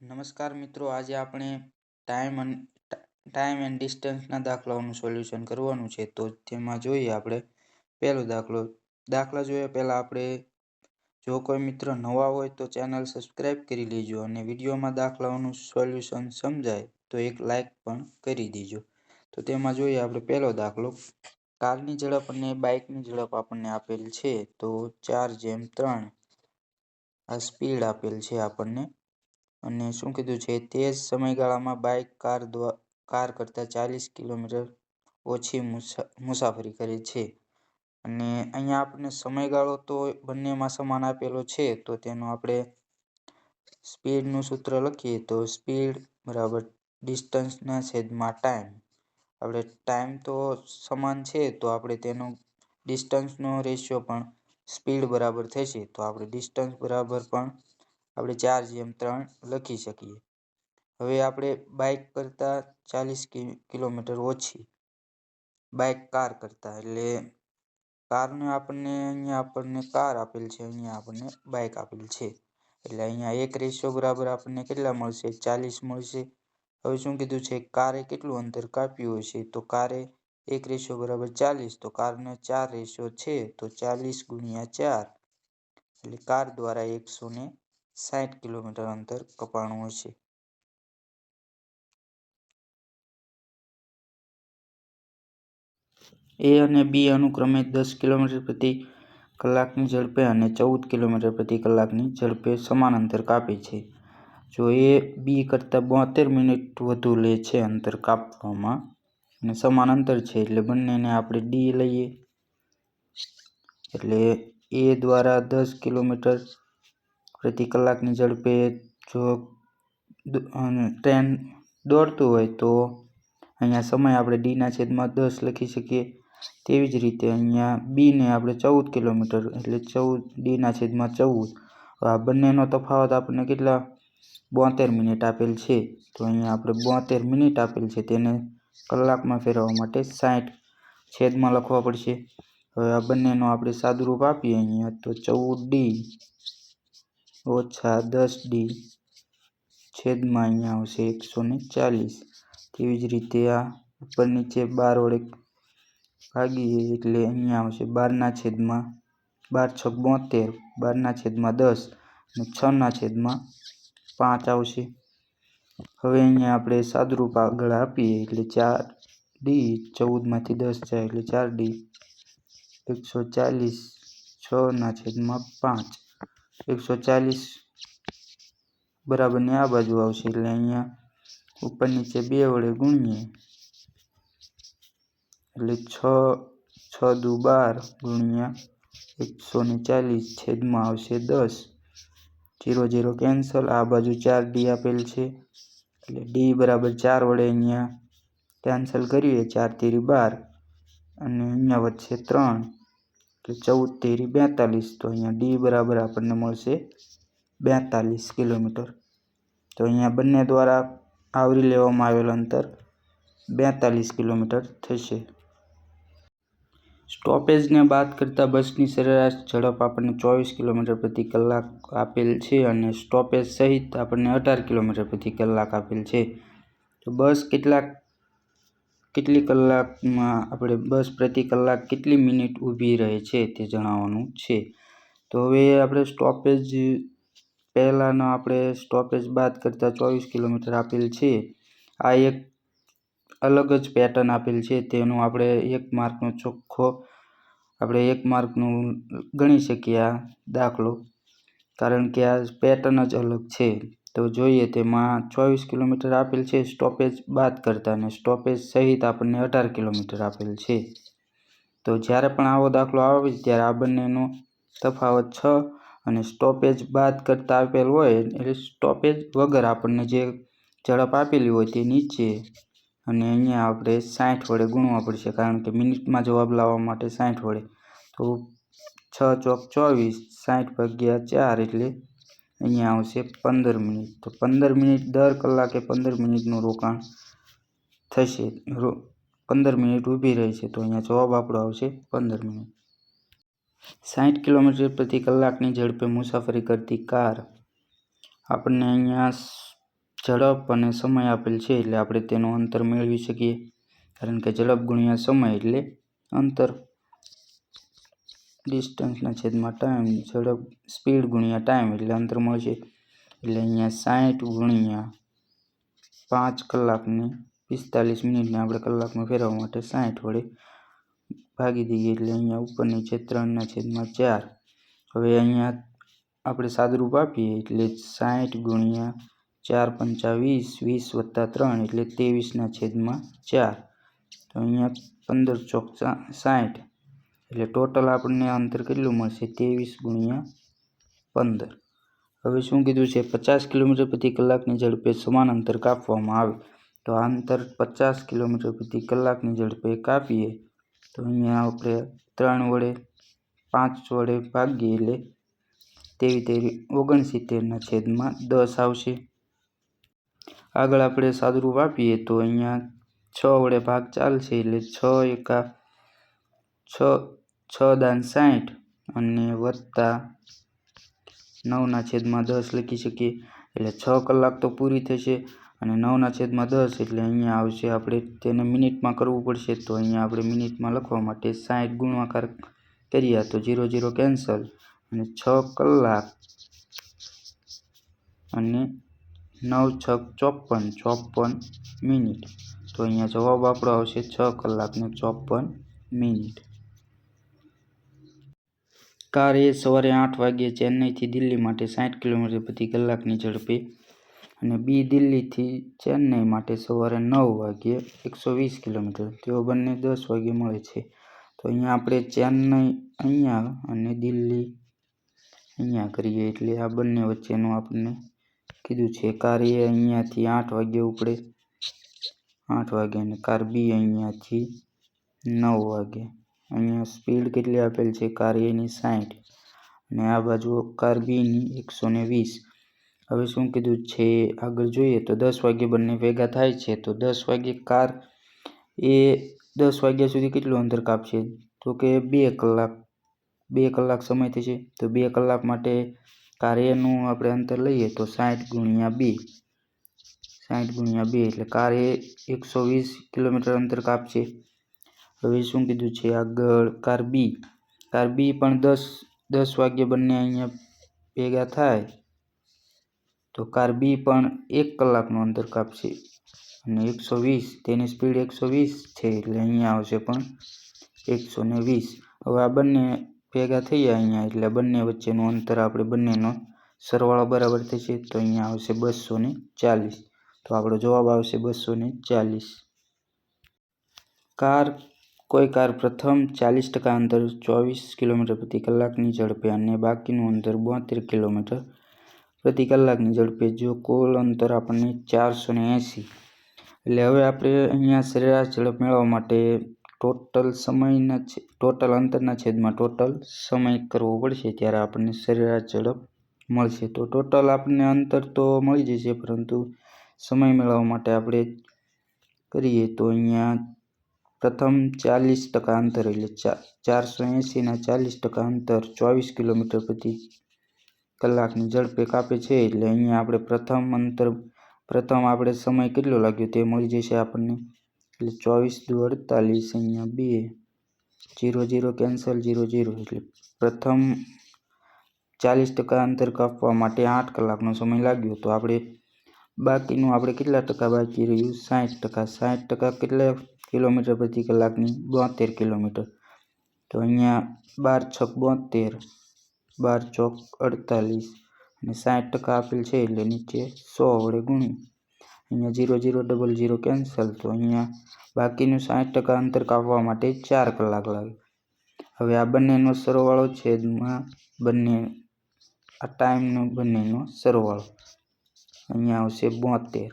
નમસ્કાર મિત્રો, આજે આપણે ટાઈમ અને ટાઈમ એન્ડ ડિસ્ટન્સના દાખલાઓનું સોલ્યુશન કરવાનું છે. તો તેમાં જોઈએ આપણે પહેલો દાખલો. દાખલા જોઈએ પહેલાં આપણે જો કોઈ મિત્ર નવા હોય તો ચેનલ સબસ્ક્રાઈબ કરી લેજો અને વિડીયોમાં દાખલાઓનું સોલ્યુશન સમજાય તો એક લાઈક પણ કરી દેજો. તો તેમાં જોઈએ આપણે પહેલો દાખલો. કારની ઝડપ અને બાઇકની ઝડપ આપણને આપેલ છે. તો ચાર જેમ ત્રણ. આ સ્પીડ આપેલ છે આપણને. અને શું કીધું છે? તે જ સમયગાળામાં બાઇક, કાર કાર કરતાં ચાલીસ કિલોમીટર ઓછી મુસા, મુસાફરી કરે છે. અને અહીંયા આપણને સમયગાળો તો બંનેમાં સમાન આપેલો છે, તો તેનો આપણે સ્પીડનું સૂત્ર લખીએ તો સ્પીડ બરાબર ડિસ્ટન્સના છેદમાં ટાઈમ. આપણે ટાઈમ તો સમાન છે, તો આપણે તેનો ડિસ્ટન્સનો રેશિયો પણ સ્પીડ બરાબર થશે, તો આપણે ડિસ્ટન્સ બરાબર પણ આપણે ચાર જેમ ત્રણ લખી શકીએ. હવે આપણે બાઇક કરતાં ચાલીસ કિલોમીટર ઓછી. બાઇક કાર કરતાં, એટલે કારને આપણને અહીંયા આપણને કાર આપેલ છે, અહીંયા આપણને બાઇક આપેલ છે. એટલે અહીંયા એક રેશિયો બરાબર આપણને કેટલા મળશે? ચાલીસ મળશે. હવે શું કીધું છે? કારે કેટલું અંતર કાપ્યું હશે તો કારે એક રેશિયો બરાબર ચાલીસ, તો કારને ચાર રેશિયો છે, તો ચાલીસ ગુણ્યા ચાર. એટલે કાર દ્વારા એકસો ને સાઠ કિલોમીટર અંતર કપાણું હશે. એ અને બી અનુક્રમે દસ કિલોમીટર પ્રતિ કલાકની ઝડપે અને ચૌદ કિલોમીટર પ્રતિ કલાકની ઝડપે સમાન અંતર કાપે છે. જો એ બી કરતાં બોતેર મિનિટ વધુ લે છે અંતર કાપવામાં, અને સમાન અંતર છે એટલે બંનેને આપણે ડી લઈએ. એટલે એ દ્વારા દસ કિલોમીટર પ્રતિ કલાકની ઝડપે જો ટ્રેન દોડતું હોય તો અહીંયા સમય આપણે ડીના છેદમાં દસ લખી શકીએ. તેવી જ રીતે અહીંયા બીને આપણે ચૌદ કિલોમીટર એટલે ચૌદ ડીના છેદમાં ચૌદ. આ બંનેનો તફાવત આપણને કેટલા? બોતેર મિનિટ આપેલ છે. તો અહીંયા આપણે બોતેર મિનિટ આપેલ છે. તેને કલાકમાં ફેરવવા માટે સાઠ છેદમાં લખવા પડશે. હવે આ બંનેનો આપણે સાદુરૂપ આપીએ અહીંયા તો ચૌદ ડી. ઓછા દસ ડી છેદમાં અહીંયા આવશે એકસો ને ચાલીસ. તેવી જ રીતે આ ઉપર નીચે બાર વડે ભાગીએ એટલે અહીંયા આવશે બારના છેદમાં બાર છ બોતેર, બારના છેદમાં દસ અને છના છેદમાં પાંચ આવશે. હવે અહીંયા આપણે સાદુરૂપ આગળ આપીએ એટલે ચાર ડી ચૌદમાંથી દસ જાય એટલે ચાર ડી એકસો ચાલીસ, છના છેદમાં પાંચ. એકસો ચાલીસ બરાબરની આ બાજુ આવશે એટલે અહીંયા ઉપર નીચે બે વડે ગુણીએ. એટલે છ છ દુ બાર ગુણ્યા એકસો ને ચાલીસ છેદમાં આવશે દસ. Zero zero cancel. આ બાજુ ચાર ડી આપેલ છે. એટલે ડી બરાબર ચાર વડે અહીંયા કેન્સલ કરીએ. ચાર, તેરી બાર. અને અહીંયા વધશે ત્રણ. એટલે ચૌદ તેરી બેતાલીસ. તો અહીંયા ડી બરાબર આપણને મળશે બેતાલીસ કિલોમીટર. તો અહીંયા બંને દ્વારા આવરી લેવામાં આવેલ અંતર બેતાલીસ કિલોમીટર થશે. સ્ટોપેજને બાદ કરતાં બસની સરેરાશ ઝડપ આપણને ચોવીસ કિલોમીટર પ્રતિ કલાક આપેલ છે અને સ્ટોપેજ સહિત આપણને અઢાર કિલોમીટર પ્રતિ કલાક આપેલ છે. તો બસ કેટલાક કેટલી કલાકમાં આપણે બસ પ્રતિ કલાક કેટલી મિનિટ ઊભી રહે છે તે જણાવવાનું છે. તો હવે આપણે સ્ટોપેજ પહેલાંનો આપણે સ્ટોપેજ બાદ કરતાં ચોવીસ કિલોમીટર આપેલ છે. આ એક અલગ જ પેટર્ન આપેલ છે, તેનું આપણે એક માર્કનો ચોખ્ખો આપણે એક માર્કનું ગણી શકીએ આ દાખલો, કારણ કે આ પેટર્ન જ અલગ છે. તો જોઈએ તેમાં ચોવીસ કિલોમીટર આપેલ છે, સ્ટોપેજ બાદ કરતાં અને સ્ટોપેજ સહિત આપણને અઢાર કિલોમીટર આપેલ છે. તો જ્યારે પણ આવો દાખલો આવે ત્યારે આ બંનેનો તફાવત છ અને સ્ટોપેજ બાદ કરતાં આપેલ હોય, એટલે સ્ટોપેજ વગર આપણને જે ઝડપ આપેલી હોય તે નીચે અને અહીંયા આપણે સાઠ વડે ગુણવા પડશે, કારણ કે મિનિટમાં જવાબ લાવવા માટે સાઠ વડે. તો છ ચોક ચોવીસ, સાઠ ભાગ્યા ચાર એટલે અહીંયા આવશે પંદર મિનિટ. તો પંદર મિનિટ, દર કલાકે પંદર મિનિટનું રોકાણ થશે. પંદર મિનિટ ઊભી રહી છે તો અહીંયા જવાબ આપણો આવશે પંદર મિનિટ. સાઠ કિલોમીટર પ્રતિ કલાકની ઝડપે મુસાફરી કરતી કાર આપણને અહીંયા ઝડપ અને સમય આપેલ છે એટલે આપણે તેનું અંતર મેળવી શકીએ. કારણ કે ઝડપ ગુણ્યા સમય એટલે અંતર. ડિસ્ટન્સના છેદમાં ટાઈમ, ઝડપ, સ્પીડ ગુણ્યા ટાઈમ એટલે અંતર મળશે. એટલે અહીંયા સાઠ ગુણ્યા પાંચ કલાકને પિસ્તાલીસ મિનિટને આપણે કલાકમાં ફેરવવા માટે સાઠ વડે ભાગી દઈએ. એટલે અહીંયા ઉપરની છે ત્રણના છેદમાં ચાર. હવે અહીંયા આપણે સાદુરૂપ આપીએ એટલે સાઠ ગુણ્યા ચાર પંચા વીસ વીસ વત્તા ત્રણ એટલે ત્રેવીસના છેદમાં ચાર. તો અહીંયા પંદર ચોક સાઠ એટલે ટોટલ આપણને અંતર કેટલું મળશે? ત્રેવીસ ગુણ્યા પંદર. હવે શું કીધું છે? પચાસ કિલોમીટર પ્રતિ કલાકની ઝડપે સમાન અંતર કાપવામાં આવે. તો આ અંતર પચાસ કિલોમીટર પ્રતિ કલાકની ઝડપે કાપીએ, તો અહીંયા આપણે ત્રણ વડે પાંચ વડે ભાગીએ એટલે તેવી તેવી ઓગણસિત્તેરના છેદમાં દસ આવશે. આગળ આપણે સાદુરૂપ આપીએ તો અહીંયા છ વડે ભાગ ચાલશે એટલે છ એકા છ છ દાન સાઠ અને વત્તા નવના છેદમાં દસ લખી શકીએ. એટલે છ કલાક તો પૂરી થશે અને નવના છેદમાં દસ એટલે અહીંયા આવશે. આપણે તેને મિનિટમાં કરવું પડશે તો અહીંયા આપણે મિનિટમાં લખવા માટે સાઠ ગુણાકાર કરીએ. તો ઝીરો ઝીરો કેન્સલ અને છ કલાક અને નવ છક ચોપન ચોપન મિનિટ. તો અહીંયા જવાબ આપણો આવશે છ કલાકને ચોપન મિનિટ. કાર એ સવારે આઠ વાગ્યે ચેન્નઈથી દિલ્હી માટે સાઠ કિલોમીટર પ્રતિ કલાકની ઝડપે અને બી દિલ્હીથી ચેન્નઈ માટે સવારે નવ વાગ્યે એકસો વીસ કિલોમીટર. તેઓ બંને દસ વાગ્યે મળે છે. તો અહીંયા આપણે ચેન્નઈ અહીંયા અને દિલ્હી અહીંયા કરીએ એટલે આ બંને વચ્ચેનું આપણને કીધું છે. કાર એ અહીંયાથી આઠ વાગ્યે ઉપડે. આઠ વાગે અને કાર બી અહીંયાથી નવ વાગે અહીંયા સ્પીડ કેટલી આપેલ છે? કાર એની સાઠ અને આ બાજુ કાર બીની એકસો ને વીસ. હવે શું કીધું છે? આગળ જોઈએ તો દસ વાગ્યે બંને ભેગા થાય છે. તો દસ વાગ્યે કાર એ દસ વાગ્યા સુધી કેટલું અંતર કાપશે? તો કે બે કલાક. બે કલાક સમય થશે. તો બે કલાક માટે કાર એનું આપણે અંતર લઈએ તો સાઠ ગુણ્યા બે. સાઠ ગુણ્યા બે એટલે કાર એ એકસો વીસ કિલોમીટર અંતર કાપશે. હવે શું કીધું છે આગળ? કાર બી. કાર બી પણ દસ દસ વાગ્યે બંને અહીંયા ભેગા થાય. તો કાર બી પણ એક કલાકનું અંતર કાપશે. અને એકસો વીસ, તેની સ્પીડ એકસો વીસ છે એટલે અહીંયા આવશે પણ એકસો ને વીસ. હવે આ બંને ભેગા થયા અહીંયા એટલે બંને વચ્ચેનું અંતર આપણે બંનેનો સરવાળો બરાબર થશે તો અહીંયા આવશે બસો ને ચાલીસ. તો આપણો જવાબ આવશે બસો ને ચાલીસ. કાર કોઈ કાર પ્રથમ ચાલીસ ટકા અંતર ચોવીસ કિલોમીટર પ્રતિ કલાકની ઝડપે અને બાકીનું અંતર બોતેર કિલોમીટર પ્રતિ કલાકની ઝડપે. જો કુલ અંતર આપણને ચારસો ને એંસી. એટલે હવે આપણે અહીંયા સરેરાશ ઝડપ મેળવવા માટે ટોટલ સમયના ટોટલ અંતરના છેદમાં ટોટલ સમય કરવો પડશે ત્યારે આપણને સરેરાશ ઝડપ મળશે. તો ટોટલ આપણને અંતર તો મળી જશે, પરંતુ સમય મેળવવા માટે આપણે કરીએ તો અહીંયા પ્રથમ ચાલીસ ટકા અંતર એટલે ચારસો એંસીના ચાલીસ ટકા અંતર ચોવીસ કિલોમીટર પ્રતિ કલાકની ઝડપે કાપે છે એટલે અહીંયા આપણે પ્રથમ અંતર, પ્રથમ આપણે સમય કેટલો લાગ્યો તે મળી જશે આપણને. એટલે ચોવીસ દુ અડતાલીસ અહીંયા બે, zero zero cancel zero zero એટલે પ્રથમ ચાલીસ ટકા અંતર કાપવા માટે આઠ કલાકનો સમય લાગ્યો. તો આપણે બાકીનું આપણે કેટલા ટકા બાકી રહ્યું? સાઠ ટકા. સાઠ ટકા કેટલા કિલોમીટર પ્રતિ કલાકની બોતેર કિલોમીટર. તો અહીંયા બાર છક બોતેર, બાર ચોક અડતાલીસ અને સાઠ ટકા આપેલ છે એટલે નીચે સો વડે ગુણી અહીંયા zero zero double zero cancel. તો અહીંયા બાકીનું સાઠ ટકા અંતર કાપવા માટે ચાર કલાક લાગે. હવે આ બંનેનો સરવાળો છેદમાં બંને, આ ટાઈમનો બંનેનો સરવાળો. અહીંયા આવશે બોતેર,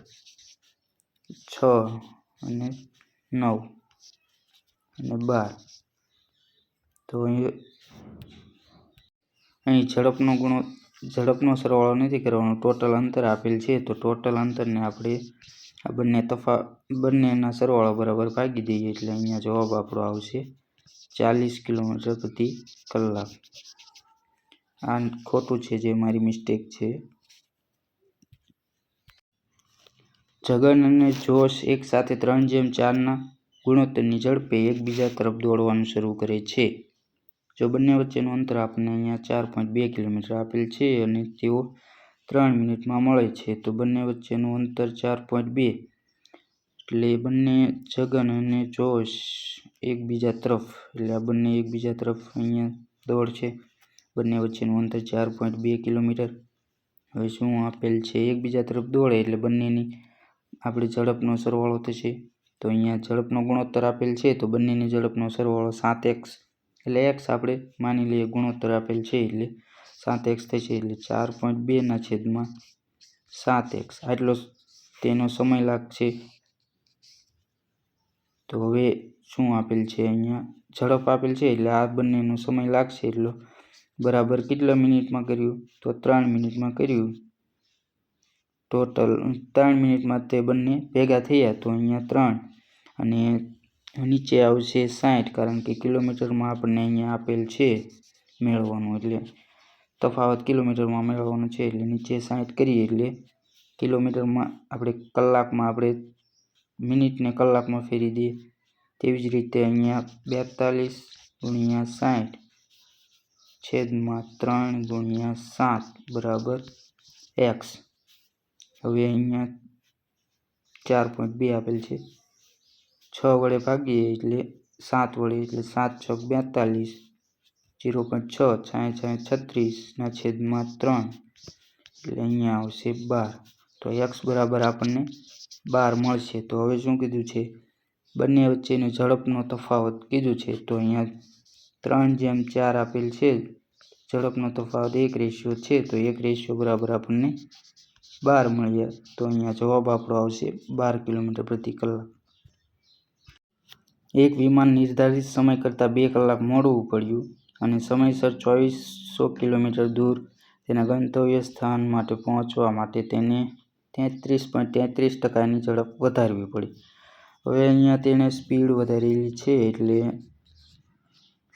છ અને નવ અને બાર. તો અહીં અહીં ઝડપનો ગુણો, ઝડપનો સરવાળો નથી કરવાનો, ટોટલ અંતર આપેલ છે, તો ટોટલ અંતરને આપણે આ બંને તફા, બંનેના સરવાળો બરાબર ભાગી દઈએ એટલે અહીંયા જવાબ આપણો આવશે ચાલીસ કિલોમીટર પ્રતિ કલાક. આ ખોટું છે જે મારી મિસ્ટેક છે. જગન અને જોશ એકસાથે ત્રણ જેમ ચારના ગુણોત્તરની ઝડપે એકબીજા તરફ દોડવાનું શરૂ કરે છે. જો બંને વચ્ચેનું અંતર આપણને અહીંયા ચાર પોઈન્ટ બે કિલોમીટર આપેલ છે અને તેઓ ત્રણ મિનિટમાં મળે છે, તો બંને વચ્ચેનું અંતર ચાર પોઈન્ટ બે એટલે બંને જગન અને જોશ એકબીજા તરફ, એટલે આ બંને એકબીજા તરફ અહીંયા દોડ છે બંને વચ્ચેનું અંતર ચાર પોઈન્ટ બે કિલોમીટર. હવે શું આપેલ છે એકબીજા તરફ દોડે એટલે બંનેની આપણી ઝડપનો સરવાળો થશે. તો અહીંયા ઝડપનો ગુણોત્તર આપેલ છે, તો બંનેની ઝડપનો સરવાળો સાત એક્સ એટલે એક્સ આપણે માની લઈએ ગુણોત્તર આપેલ છે, એટલે સાત એક્સ થશે, એટલે ચાર પોઈન્ટ બેના છેદમાં સાત એક્સ આટલો તેનો સમય લાગશે. તો હવે શું આપેલ છે અહીંયા ઝડપ આપેલ છે, એટલે આ બંનેનો સમય લાગશે એટલો બરાબર કેટલા મિનિટમાં કર્યું તો ત્રણ મિનિટમાં કર્યું. ટોટલ ત્રણ મિનિટમાં તે બંને ભેગા થયા તો અહીંયા ત્રણ અને નીચે આવશે સાઠ કારણ કે કિલોમીટરમાં આપણને અહીંયા આપેલ છે મેળવવાનું એટલે તફાવત કિલોમીટરમાં મેળવવાનો છે એટલે નીચે સાઠ કરીએ એટલે કિલોમીટરમાં આપણે કલાકમાં આપણે મિનિટને કલાકમાં ફેરી દઈએ તેવી જ રીતે અહીંયા બેતાલીસ ગુણ્યા સાઠ છેદમાં ત્રણ ગુણ્યા સાત બરાબર એક્સ. હવે અહીંયા ચાર પોઈન્ટ બે આપેલ છે. છ વડે ભાગીએ એટલે સાત વડે, એટલે સાત છ બેતાલીસ, ઝીરો પોઈન્ટ છ, છાંય છાંય છત્રીસના છેદમાં ત્રણ, એટલે અહીંયા આવશે બાર. તો એક્સ બરાબર આપણને બાર મળશે. તો હવે શું કીધું છે? બંને વચ્ચેની ઝડપનો તફાવત કીધું છે. તો અહીંયા ત્રણ જેમ ચાર આપેલ છે, ઝડપનો તફાવત એક રેશિયો છે. તો એક રેશિયો બરાબર આપણને બાર મળ્યા તો અહીંયા જવાબ આપણો આવશે બાર કિલોમીટર પ્રતિ કલાક. એક વિમાન નિર્ધારિત સમય કરતાં બે કલાક મોડવું પડ્યું અને સમયસર ચોવીસો કિલોમીટર દૂર તેના ગંતવ્ય સ્થાન માટે પહોંચવા માટે તેને તેત્રીસ પોઈન્ટ તેત્રીસ ટકાની ઝડપ વધારવી પડી. હવે અહીંયા તેણે સ્પીડ વધારેલી છે એટલે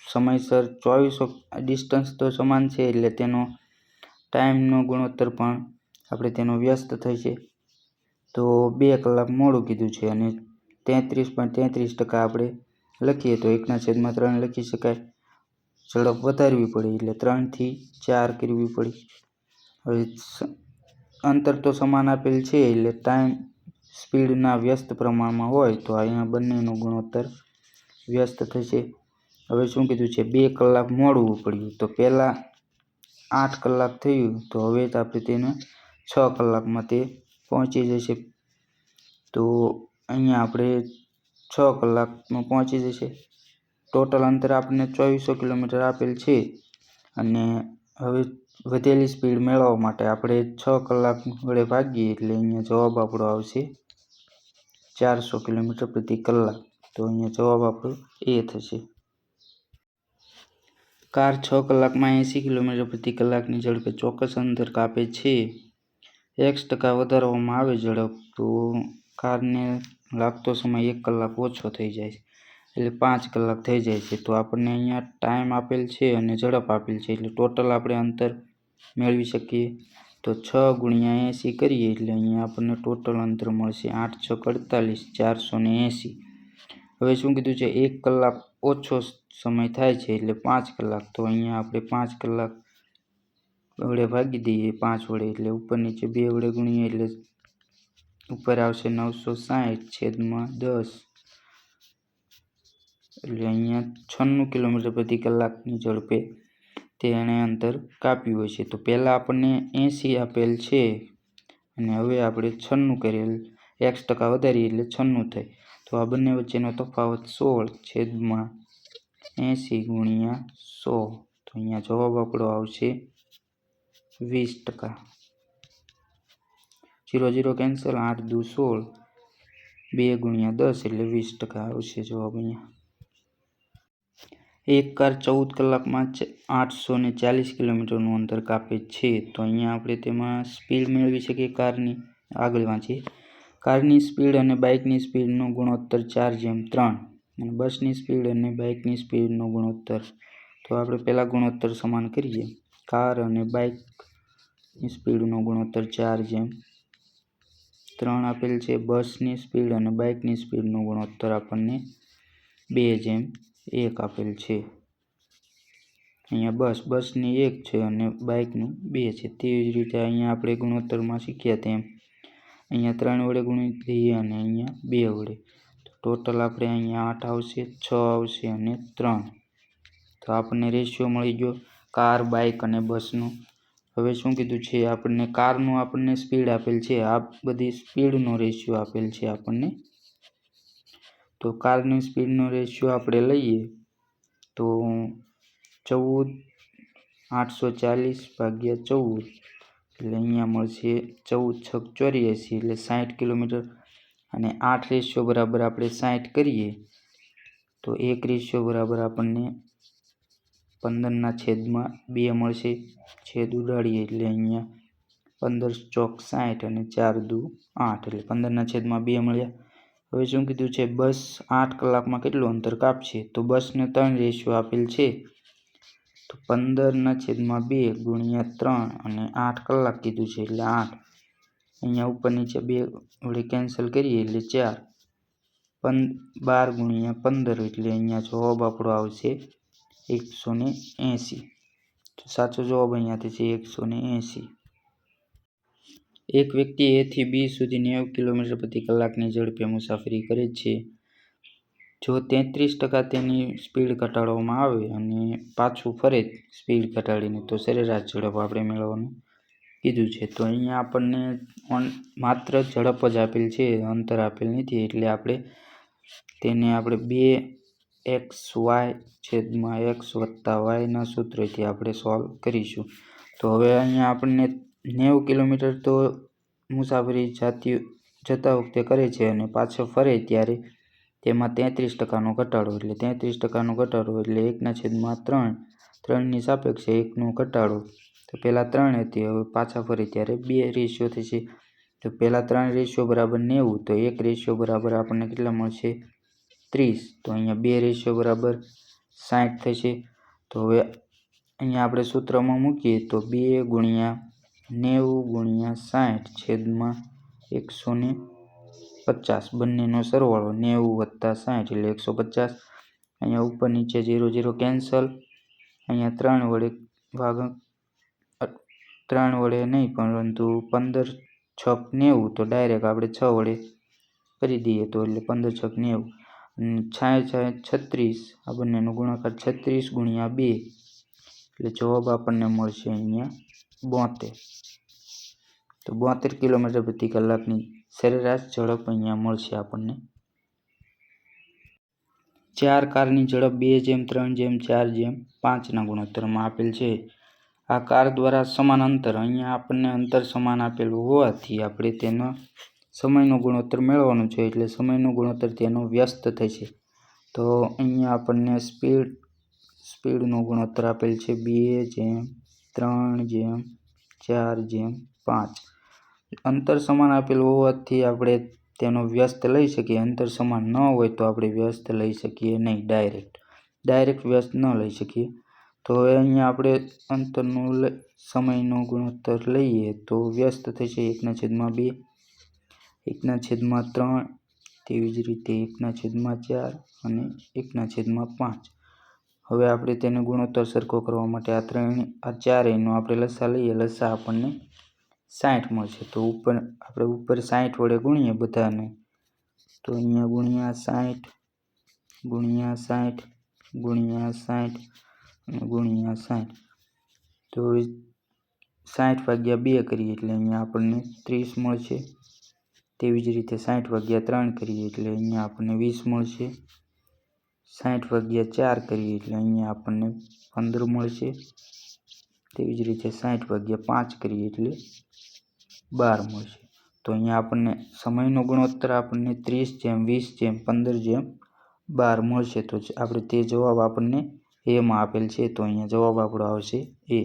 સમયસર ચોવીસો, ડિસ્ટન્સ તો સમાન છે એટલે તેનો ટાઈમનો ગુણોત્તર પણ આપણે તેનો વ્યસ્ત થશે. તો બે કલાક મોડું કીધું છે અને તેત્રીસ પોઈન્ટ તેત્રીસ ટકા આપણે લખીએ તો એકના છેદમાં ત્રણ લખી શકાય. ઝડપ વધારવી પડે એટલે ત્રણથી ચાર કરવી પડી. હવે અંતર તો સમાન આપેલ છે એટલે ટાઈમ સ્પીડના વ્યસ્ત પ્રમાણમાં હોય તો અહીંયા બંનેનો ગુણોત્તર વ્યસ્ત થશે. હવે શું કીધું છે બે કલાક મોડું પડ્યું તો પહેલાં આઠ કલાક થયું તો હવે આપણે તેને છ કલાકમાં તે પહોંચી જશે. તો અહીંયા આપણે છ કલાકમાં પહોંચી જશે. ટોટલ અંતર આપણને ચોવીસો કિલોમીટર આપેલ છે અને હવે વધેલી સ્પીડ મેળવવા માટે આપણે છ કલાક વડે ભાગીએ એટલે અહીંયા જવાબ આપણો આવશે ચારસો કિલોમીટર પ્રતિ કલાક. તો અહીંયા જવાબ આપણો એ થશે. કાર છ કલાકમાં એંસી કિલોમીટર પ્રતિ કલાકની ઝડપે ચોક્કસ અંતર કાપે છે. એક્સ ટકા વધારવામાં આવે ઝડપ તો કારને લાગતો સમય એક કલાક ઓછો થઈ જાય છે, એટલે પાંચ કલાક થઈ જાય છે. તો આપણને અહીંયા ટાઈમ આપેલ છે અને ઝડપ આપેલ છે, એટલે ટોટલ આપણે અંતર મેળવી શકીએ. તો છ ગુણ્યા એંસી કરીએ, એટલે અહીંયા આપણને ટોટલ અંતર મળશે આઠ છ અડતાલીસ, ચારસો ને એંસી. હવે શું કીધું છે એક કલાક ઓછો સમય થાય છે, એટલે પાંચ કલાક તો અહીંયા આપણે પાંચ કલાક વડે ભાગી દઈએ, પાંચ વડે એટલે ઉપર નીચે બે વડે ગુણીએ એટલે ઉપર આવશે નવસો સાઠ છેદમાં દસ. એટલે અહીંયા છન્નું કિલોમીટર પ્રતિ કલાકની ઝડપે તેણે અંતર કાપ્યું હોય છે. તો પહેલાં આપણને એંસી આપેલ છે અને હવે આપણે છન્નું કરેલ. એક્સ ટકા વધારીએ એટલે છન્નું થાય. તો આ બંને વચ્ચેનો તફાવત સોળ છેદમાં એંસી ગુણ્યા સો. તો અહીંયા જવાબ આપણો આવશે વીસ ટકા. ઝીરો ઝીરો કેન્સલ, આઠ દુ સોળ. બે ગુણ્યા દસ એટલે વીસ ટકા આવશે જવાબ અહીંયા. એક કાર ચૌદ કલાકમાં આઠસો ને ચાલીસ કિલોમીટરનું અંતર કાપે છે. તો અહીંયા આપણે તેમાં સ્પીડ મેળવી શકીએ કારની આગળ વાંચીએ. કારની સ્પીડ અને બાઇકની સ્પીડનો ગુણોત્તર ચાર જેમ ત્રણ. અને બસની સ્પીડ અને બાઇકની સ્પીડનો ગુણોત્તર. તો આપણે પહેલાં ગુણોત્તર સમાન કરીએ. કાર અને બાઇકની સ્પીડનો ગુણોત્તર ચાર જેમ ત્રણ આપેલ છે બસની સ્પીડ અને બાઇકની સ્પીડનો ગુણોત્તર આપણને બે જેમ એક આપેલ છે. અહીંયા બસ બસની એક છે અને બાઇકનું બે છે. તેવી જ રીતે અહીંયા આપણે ગુણોત્તરમાં શીખ્યા તેમ અહીંયા ત્રણ વડે ગુણી દઈએ અને અહીંયા બે વડે. તો ટોટલ આપણે અહીંયા આઠ આવશે, છ આવશે અને ત્રણ. તો આપણને રેશિયો મળી ગયો કાર બાઇક અને બસનું હવે શું કીધું છે? આપણને કારનું આપણને સ્પીડ આપેલ છે. આ બધી સ્પીડનો રેશિયો આપેલ છે આપણને. તો કારની સ્પીડનો રેશિયો આપણે લઈએ તો ચૌદ, આઠસો ચાલીસ ભાગ્યા ચૌદ. એટલે અહીંયા મળશે ચૌદ છક ચોર્યાસી એટલે સાઠ કિલોમીટર. અને આઠ રેશિયો બરાબર આપણે સાઠ કરીએ તો એક રેશિયો બરાબર આપણને પંદરના છેદમાં બે મળશે. છેદ ઉડાડીએ એટલે અહીંયા પંદર ચોક સાઠ અને ચાર દુ આઠ એટલે પંદરના છેદમાં બે મળ્યા. હવે શું કીધું છે? બસ આઠ કલાકમાં કેટલું અંતર કાપશે? તો બસને ત્રણ રેશિયો આપેલ છે. તો પંદરના છેદમાં બે ગુણ્યા ત્રણ અને આઠ કલાક કીધું છે એટલે આઠ. અહીંયા ઉપર નીચે બે વડે કેન્સલ કરીએ એટલે ચાર. પં બાર ગુણ્યા પંદર એટલે અહીંયા જવાબ આપણો આવશે એકસો ને એંસી તો સાચો જવાબ અહીંયાથી છે એકસો ને એંસી એક વ્યક્તિ એથી બી સુધી નેવ કિલોમીટર પ્રતિ કલાકની ઝડપે મુસાફરી કરે છે. જો તેત્રીસ ટકા તેની સ્પીડ ઘટાડવામાં આવે અને પાછું ફરે સ્પીડ ઘટાડીને, તો સરેરાશ ઝડપ આપણે મેળવવાનું કીધું છે. તો અહીંયા આપણને માત્ર ઝડપ જ આપેલ છે, અંતર આપેલ નથી. એટલે આપણે તેને આપણે બે એક્સ વાય છેદમાં એક્સ વત્તા વાયના સૂત્રથી આપણે સોલ્વ કરીશું. તો હવે અહીંયા આપણને નેવું કિલોમીટર તો મુસાફરી જાતી, જતા વખતે કરે છે અને પાછો ફરે ત્યારે તેમાં તેત્રીસ ટકાનો ઘટાડો એટલે તેત્રીસ ટકાનો ઘટાડો એટલે એકના છેદમાં ત્રણ, ત્રણની સાપેક્ષે એકનો ઘટાડો. તો પહેલાં ત્રણ હતી, હવે પાછા ફરે ત્યારે બે રેશિયો થશે. તો પહેલાં ત્રણ રેશિયો બરાબર નેવું, તો એક રેશિયો બરાબર આપણને કેટલા મળશે? ત્રીસ. તો અહીંયા બે રેશિયો બરાબર સાઠ થશે. તો હવે અહીંયા આપણે સૂત્રમાં મૂકીએ તો બે ગુણ્યા નેવું ગુણ્યા સાઠ છેદમાં એકસો ને પચાસ. બંનેનો સરવાળો નેવું વત્તા સાઠ એટલે એકસો પચાસ. અહીંયા ઉપર નીચે ઝીરો ઝીરો કેન્સલ અહીંયા ત્રણ વડે ભાગ ત્રણ વડે નહીં પરંતુ પંદર છક નેવું. તો ડાયરેક્ટ આપણે છ વડે કરી દઈએ તો એટલે પંદર છક નેવું. છાય છાય છત્રીસ. આ બંનેનો ગુણાકાર છત્રીસ ગુણ્યા બે. એટલે જવાબ આપણને મળશે અહીંયા બોતેર. તો બોતેર કિલોમીટર પ્રતિ કલાકની સરેરાશ ઝડપ અહીંયા મળશે આપણને. ચાર કારની ઝડપ બે જેમ, ત્રણ જેમ, ચાર જેમ, પાંચના ગુણોત્તરમાં આપેલ છે. આ કાર દ્વારા સમાન અંતર અહીંયા આપણને અંતર સમાન આપેલું હોવાથી આપણે તેનો સમયનો ગુણોત્તર મેળવવાનો છે એટલે સમયનો ગુણોત્તર તેનો વ્યસ્ત થશે તો અહીંયા આપણને સ્પીડ સ્પીડનો ગુણોત્તર આપેલ છે બે જેમ ત્રણ જેમ ચાર જેમ પાંચ. અંતર સમાન આપેલું હોવાથી આપણે તેનો વ્યસ્ત લઈ શકીએ. અંતર સમાન ન હોય તો આપણે વ્યસ્ત લઈ શકીએ નહીં ડાયરેક્ટ ડાયરેક્ટ વ્યસ્ત ન લઈ શકીએ. તો હવે અહીંયા આપણે અંતરનું સમયનો ગુણોત્તર લઈએ તો વ્યસ્ત થશે એકના છેદમાં બે. એકના છેદમાં ત્રણ તેવી જ રીતે એકના છેદમાં ચાર અને એકના છેદમાં પાંચ. હવે આપણે તેને ગુણોત્તર સરખો કરવા માટે આ ત્રણ આ ચારેયનો આપણે લસા લઈએ, લસા આપણને સાઠ મળશે. તો ઉપર, આપણે ઉપર સાઠ વડે ગુણીએ બધાને. તો અહીંયા ગુણ્યા સાઠ ગુણ્યા સાઠ ગુણ્યા સાઠ અને ગુણ્યા સાઠ. તો સાઠ ભાગ્યા બે કરીએ એટલે અહીંયા આપણને ત્રીસ મળશે. તેવી જ રીતે સાઠ ભાગ્યા ત્રણ કરીએ એટલે અહીંયા આપણને વીસ મળશે. સાઠ ભાગ્યા ચાર કરીએ એટલે અહીંયા આપણને પંદર મળશે. તેવી જ રીતે સાઠ ભાગ્યા પાંચ કરીએ એટલે બાર મળશે. તો અહીંયા આપણને સમયનો ગુણોત્તર આપણને ત્રીસ જેમ, વીસ જેમ, પંદર જેમ બાર મળશે. તો આપણે તે જવાબ આપણને એમાં આપેલ છે. તો અહીંયા જવાબ આપણો આવશે એ.